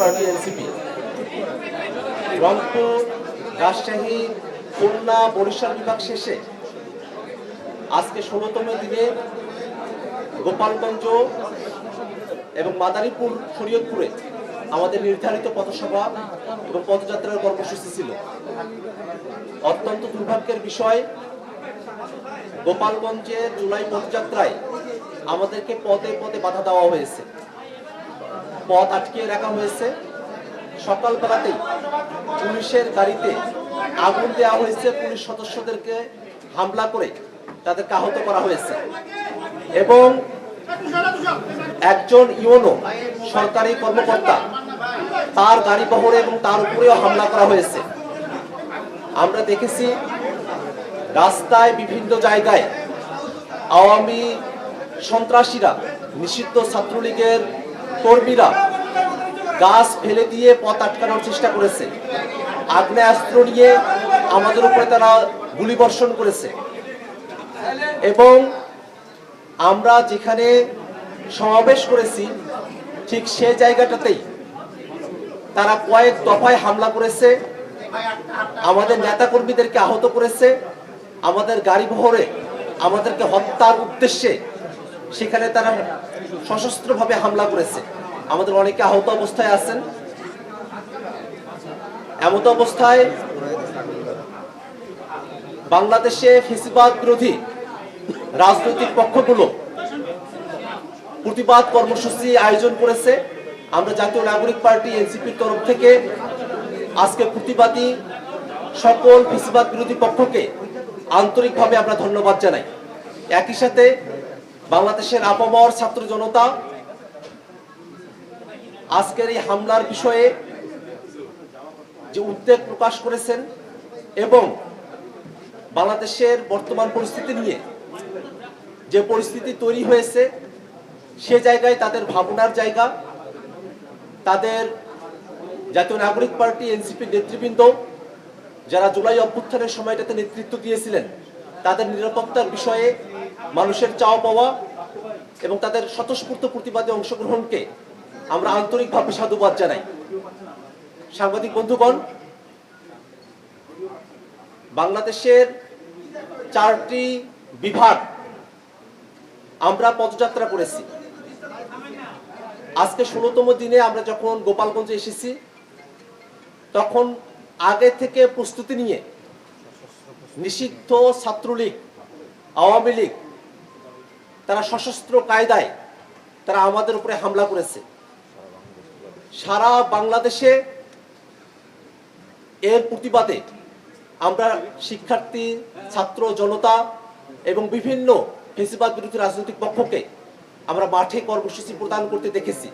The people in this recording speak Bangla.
Party NCP. রংপুর, রাজশাহী, খুলনা, বরিশাল বিভাগ শেষে আজকে ষোলোতম দিনে গোপালগঞ্জ এবং মাদারীপুর, শরীয়তপুরে আমাদের নির্ধারিত পথসভা এবং পদযাত্রার কর্মসূচি ছিল। অত্যন্ত দুর্ভাগ্যের বিষয়, গোপালগঞ্জে জুলাই পদযাত্রায় আমাদেরকে পদে পদে বাধা দেওয়া হয়েছে। পথ আটকিয়ে রাখা হয়েছে। সকালবেলাতেই পুলিশের গাড়িতে আগুন দেওয়া হয়েছে। পুলিশ সদস্যদেরকে হামলা করে তাদেরকে আহত করা হয়েছে। এবং একজন ইউনো সরকারি কর্মকর্তা তার গাড়ি বহরে এবং তার উপরেও হামলা করা হয়েছে। আমরা দেখেছি রাস্তায় বিভিন্ন জায়গায় আওয়ামী সন্ত্রাসীরা নিষিদ্ধ ছাত্রলীগের কর্মীরা গাছ ফেলে দিয়ে পথ আটকানোর চেষ্টা করেছে। আগ্নেয়াস্ত্র নিয়ে আমাদের উপরে তারা গুলি বর্ষণ করেছে। এবং আমরা যেখানে সমাবেশ করেছি, ঠিক সে জায়গাটাতেই তারা কয়েক দফায় হামলা করেছে। আমাদের নেতাকর্মীদেরকে আহত করেছে। আমাদের গাড়ি বহরে আমাদেরকে হত্যার উদ্দেশ্যে সেখানে তারা সশস্ত্রভাবে হামলা করেছে। আমাদের অনেকে আহত অবস্থায় আছেন। এমত অবস্থায় বাংলাদেশে ফেসিবাদ বিরোধী রাজনৈতিক পক্ষগুলো প্রতিবাদ কর্মসূচি আয়োজন করেছে। আমরা জাতীয় নাগরিক পার্টি এনসিপির তরফ থেকে আজকে প্রতিবাদী সকল ফেসিবাদ বিরোধী পক্ষকে আন্তরিকভাবে আমরা ধন্যবাদ জানাই। একই সাথে বাংলাদেশের আপামর ছাত্র জনতা, আজকের এই হামলার বিষয়ে যে উদ্বেগ প্রকাশ করেছেন এবং বাংলাদেশের বর্তমান পরিস্থিতি নিয়ে যে পরিস্থিতি তৈরি হয়েছে, সে জায়গায় তাদের ভাবনার জায়গা, তাদের জাতীয় নাগরিক পার্টি, এনসিপি নেতৃবৃন্দ যারা জুলাই অভ্যুত্থানের সময়টাতে নেতৃত্ব দিয়েছিলেন, তাদের নিরাপত্তার বিষয়ে মানুষের চাওয়া পাওয়া এবং তাদের স্বতঃস্ফূর্ত প্রতিবাদে অংশগ্রহণকে আমরা আন্তরিকভাবে সাধুবাদ জানাই। সাংবাদিক বন্ধুগণ, বাংলাদেশের চারটি বিভাগ আমরা পদযাত্রা করেছি। আজকে ষোলোতম দিনে আমরা যখন গোপালগঞ্জে এসেছি, তখন আগে থেকে প্রস্তুতি নিয়ে নিষিদ্ধ ছাত্রলীগ, আওয়ামী লীগ তারা সশস্ত্র কায়দায় তারা আমাদের উপরে হামলা করেছে। সারা বাংলাদেশে এর প্রতিবাদে আমরা শিক্ষার্থী, ছাত্র, জনতা এবং বিভিন্ন ফেসিবাদ বিরোধী রাজনৈতিক পক্ষকে আমরা মাঠে কর্মসূচি প্রদান করতে দেখেছি।